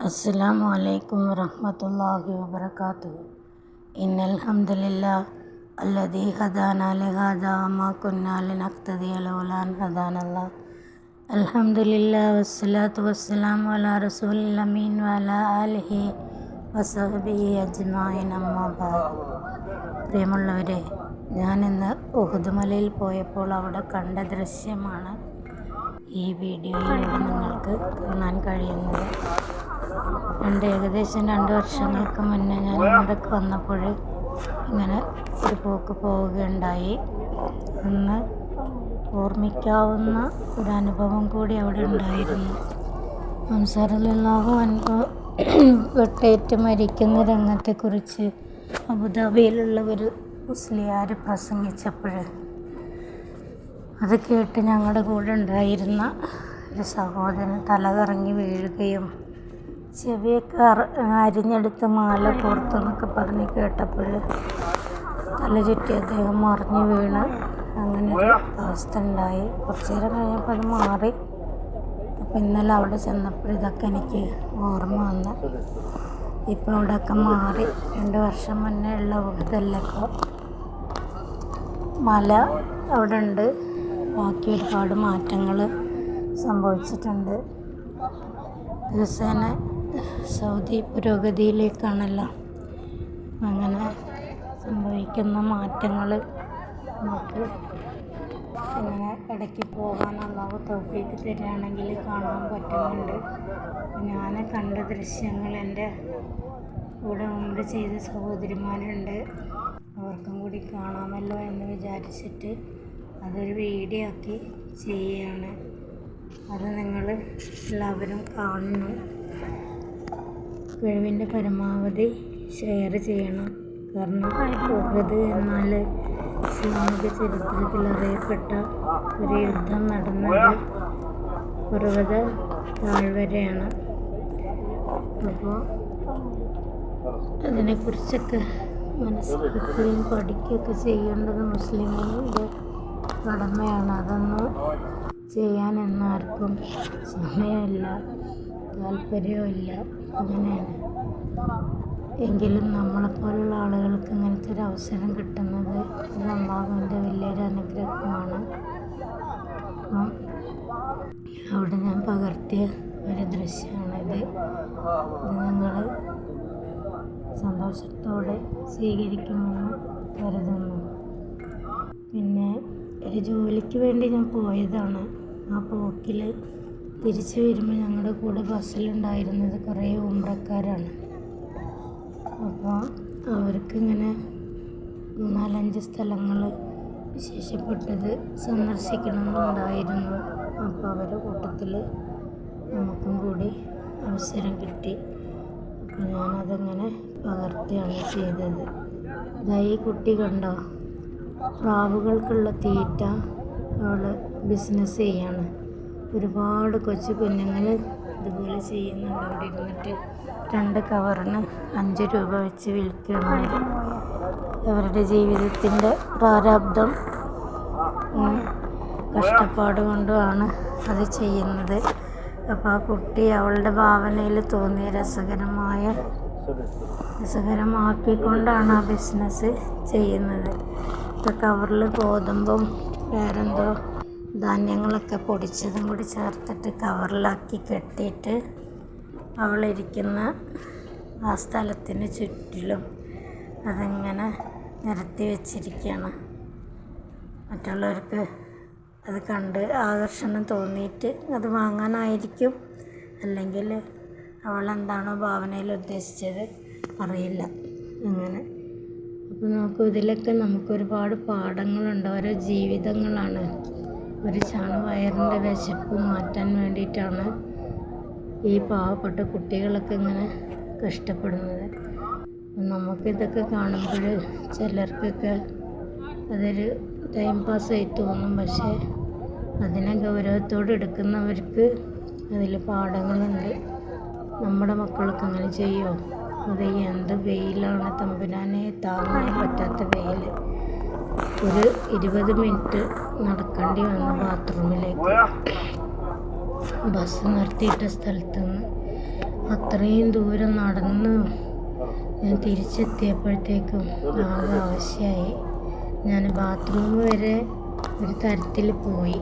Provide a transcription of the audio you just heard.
السلام عليكم ورحمة الله وبركاته إن الحمد لله الذي هدانا لهذا وما كنا لنقتدي لولا أن هدانا الله الحمد لله والصلاة والسلام على رسول الأمين وعلى آله വസഹബി അജ്മായിൻ അമ്മാബാ പ്രിയമുള്ളവരെ ഞാനിന്ന് ഉഹുദുമലയിൽ പോയപ്പോൾ അവിടെ കണ്ട ദൃശ്യമാണ് ഈ വീഡിയോയിലൂടെ നിങ്ങൾക്ക് കാണാൻ കഴിയുന്നത് രണ്ട് ഏകദേശം രണ്ട് വർഷങ്ങൾക്ക് മുന്നേ ഞാൻ ഇവിടേക്ക് വന്നപ്പോൾ ഇങ്ങനെ ഒരു പോക്ക് പോവുകയുണ്ടായി. ഒന്ന് ഓർമ്മിക്കാവുന്ന ഒരു അനുഭവം കൂടി അവിടെ ഉണ്ടായിരുന്നു. സംസാരലാഹു അൻപ വെട്ടേറ്റ് മരിക്കുന്ന രംഗത്തെക്കുറിച്ച് അബുദാബിയിലുള്ള ഒരു മുസ്ലിയാർ പ്രസംഗിച്ചപ്പോൾ അത് കേട്ട് ഞങ്ങളുടെ കൂടെ ഉണ്ടായിരുന്ന ഒരു സഹോദരൻ തലകറങ്ങി വീഴുകയും ചെവിയൊക്കെ അരിഞ്ഞെടുത്ത് മാല കോർത്തു എന്നൊക്കെ പറഞ്ഞ് കേട്ടപ്പോൾ തല ചുറ്റി അദ്ദേഹം മറിഞ്ഞു വീണ്. അങ്ങനെ ഒരു അവസ്ഥ ഉണ്ടായി. കുറച്ച് നേരം കഴിഞ്ഞപ്പോൾ അത് മാറി. അപ്പോൾ ഇന്നലെ അവിടെ ചെന്നപ്പോൾ ഇതൊക്കെ എനിക്ക് ഓർമ്മ വന്നു. ഇപ്പോൾ ഇവിടെയൊക്കെ മാറി. രണ്ട് വർഷം മുന്നേ ഉള്ള ഇതല്ല ഇപ്പോൾ. മല അവിടെ ഉണ്ട്. ബാക്കി ഒരുപാട് മാറ്റങ്ങൾ സംഭവിച്ചിട്ടുണ്ട്. ദിവസേന സൗദി പുരോഗതിയിലേക്കാണല്ലോ. അങ്ങനെ സംഭവിക്കുന്ന മാറ്റങ്ങൾ നമുക്ക് ഇങ്ങനെ ഇടയ്ക്ക് പോകാൻ അള്ളാഹു തരികയാണെങ്കിൽ കാണാൻ പറ്റുന്നുണ്ട്. ഞാൻ കണ്ട ദൃശ്യങ്ങൾ എന്റെ കൂടെ മുമ്പ് ചെയ്ത സഹോദരിമാരുണ്ട്. അവർക്കും കൂടി കാണാമല്ലോ എന്ന് വിചാരിച്ചിട്ട് അതൊരു വീഡിയോ ആക്കി ചെയ്യുകയാണ്. അത് നിങ്ങൾ എല്ലാവരും കാണണം കഴിവിന്റെ പരമാവധി ഷെയർ ചെയ്യണം. കാരണം പോകരുത് എന്നാൽ ഇസ്ലാമിക ചരിത്രത്തിൽ അറിയപ്പെട്ട ഒരു യുദ്ധം നടന്നത് പർവത താഴ്വരയാണ് അപ്പോൾ അതിനെക്കുറിച്ചൊക്കെ മനസ്സിലാക്കുകയും പഠിക്കുകയൊക്കെ ചെയ്യേണ്ടത് മുസ്ലിങ്ങളുടെ കടമയാണ്. അതൊന്നും ചെയ്യാൻ എന്നാർക്കും സമയമില്ല. താല്പര്യമില്ല അങ്ങനെയാണ്. എങ്കിലും നമ്മളെപ്പോലുള്ള ആളുകൾക്ക് ഇങ്ങനത്തെ ഒരു അവസരം കിട്ടുന്നത് അത് വലിയൊരു അനുഗ്രഹമാണ്. അപ്പം അവിടെ ഞാൻ പകർത്തിയ ഒരു ദൃശ്യമാണിത്. ഇത് നിങ്ങൾ സന്തോഷത്തോടെ സ്വീകരിക്കുമെന്ന് കരുതുന്നു. പിന്നെ ഒരു ജോലിക്ക് വേണ്ടി ഞാൻ പോയതാണ്. ആ പോക്കിൽ തിരിച്ചു വരുമ്പോൾ ഞങ്ങളുടെ കൂടെ ബസ്സിലുണ്ടായിരുന്നത് കുറേ ഉമ്രക്കാരാണ് അപ്പോൾ അവർക്കിങ്ങനെ നാലഞ്ച് സ്ഥലങ്ങൾ വിശേഷപ്പെട്ടത് സന്ദർശിക്കണമെന്നുണ്ടായിരുന്നു. അപ്പോൾ അവരുടെ കൂട്ടത്തിൽ നമുക്കും കൂടി അവസരം കിട്ടി. അപ്പോൾ ഞാനതങ്ങനെ പകർത്തിയാണ് ചെയ്തത്. ദൈ കുട്ടി കണ്ടോ? പ്രാവുകൾക്കുള്ള തീറ്റ അവൾ ബിസിനസ് ചെയ്യാണ്. ഒരുപാട് കൊച്ചു കുഞ്ഞുങ്ങൾ ഇതുപോലെ ചെയ്യുന്നുണ്ട്. അവിടെ ഇരുന്നിട്ട് രണ്ട് കവറിന് അഞ്ച് രൂപ വെച്ച് വിൽക്കുകയാണ്. അവരുടെ ജീവിതത്തിന്റെ പ്രാരാബ്ദം കഷ്ടപ്പാട് കൊണ്ടുമാണ് അത് ചെയ്യുന്നത്. അപ്പോൾ ആ കുട്ടി അവളുടെ ഭാവനയിൽ തോന്നിയ രസകരമായ രസകരമാക്കിക്കൊണ്ടാണ് ആ ബിസിനസ് ചെയ്യുന്നത്. ഇപ്പോൾ കവറിൽ ഗോതമ്പും വേറെന്തോ ധാന്യങ്ങളൊക്കെ പൊടിച്ചതും കൂടി ചേർത്തിട്ട് കവറിലാക്കി കെട്ടിയിട്ട് അവളിരിക്കുന്ന ആ സ്ഥലത്തിന് ചുറ്റിലും അതിങ്ങനെ നിരത്തി വെച്ചിരിക്കുകയാണ്. മറ്റുള്ളവർക്ക് അത് കണ്ട് ആകർഷണം തോന്നിയിട്ട് അത് വാങ്ങാനായിരിക്കും. അല്ലെങ്കിൽ അവളെന്താണോ ഭാവനയിൽ ഉദ്ദേശിച്ചത് അറിയില്ല. അങ്ങനെ. അപ്പോൾ നമുക്ക് ഇതിലൊക്കെ നമുക്കൊരുപാട് പാഠങ്ങളുണ്ട്. ഓരോ ജീവിതങ്ങളാണ്. ഒരു ചാണവയറിന്റെ വിശപ്പ് മാറ്റാൻ വേണ്ടിയിട്ടാണ് ഈ പാവപ്പെട്ട കുട്ടികളൊക്കെ ഇങ്ങനെ കഷ്ടപ്പെടുന്നത്. നമുക്കിതൊക്കെ കാണുമ്പോൾ ചിലർക്കൊക്കെ അതൊരു ടൈം പാസ്സായി തോന്നും. പക്ഷേ അതിനെ ഗൗരവത്തോടെ എടുക്കുന്നവർക്ക് അതിൽ പാഠങ്ങളുണ്ട്. നമ്മുടെ മക്കളൊക്കെ അങ്ങനെ ചെയ്യുമോ? അത് എന്ത് വെയിലാണ് തമ്പുരാനെ താങ്ങാൻ പറ്റാത്ത വെയിൽ. ഒരു ഇരുപത് മിനിറ്റ് നടക്കേണ്ടി വന്നു ബാത്റൂമിലേക്ക്. ബസ് നിർത്തിയിട്ട സ്ഥലത്ത് നിന്ന് അത്രയും ദൂരം നടന്ന് ഞാൻ തിരിച്ചെത്തിയപ്പോഴത്തേക്കും ആകെ ആവശ്യമായി ഞാൻ ബാത്റൂം വരെ ഒരു തരത്തിൽ പോയി.